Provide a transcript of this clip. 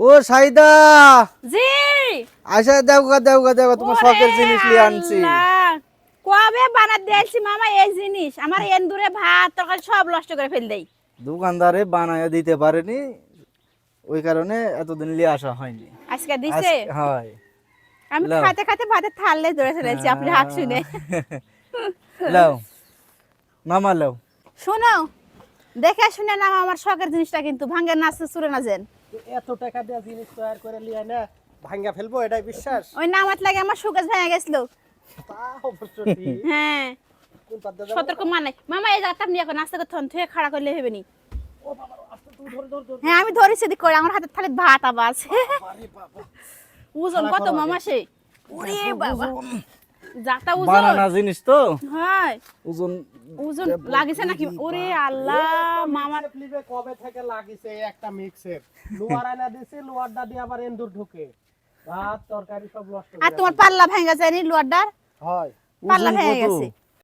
ও সাইদা! জি! আইসা দেওগা দেওগা দেওগা তোমার শখের জিনিস নিয়ে আনছি। কবে বানাত দিয়েছি মামা এই জিনিস? আমার এন্দুরে ভাত তরকারি সব নষ্ট করে ফেল দেই। দোকানদারে বানায় দিতে পারেনি ওই কারণে এতদিন নিয়ে আসা হয়নি। আজকে দিছে? হয়। আমি। খাতে খাতে ভাতে থাললে ধরে ফেলেছি আপনি হাক শুনে। লাও। মামা লাও। শোনো দেখে শুনে নাম আমার শখের জিনিসটা কিন্তু ভাঙ্গে নাচতে চুরে না যেন এত টাকা দিয়ে জিনিস তৈরি করে লিয়ে না ভাঙ্গা ফেলব এটাই বিশ্বাস। ওই নামাত লাগে আমার সুগাজ ভেঙে গেছিল? হ্যাঁ? সতর্ক মানে মামা এই জায়গাটা আপনি এখন নাস্তা করতে থুয়ে খাড়া করলে হবে নি ও বাবা, আস্তে তুমি ধরে, ধরে, ধরে। হ্যাঁ আমি ধরেছি দিক করে আমার হাতে থালে ভাত আবার আছে। ওজন কত মামা সে? ওরে বাবা। যাতা ওজন। বানানা জিনিস তো। হয়। ওজন ওজন লাগিছে নাকি? ওরে আল্লাহ মামার ফ্লিপে কবে থেকে লাগিছে? একটা মিক্সের লোয়ার আনা দিছে লোয়ারটা দিয়ে আবার এন্দুর ঢুকে। ভাত তরকারি সব নষ্ট আর তোমার পাল্লা ভেঙে যায়নি লোয়ারডার হয়। পাল্লা ভেঙে গেছে।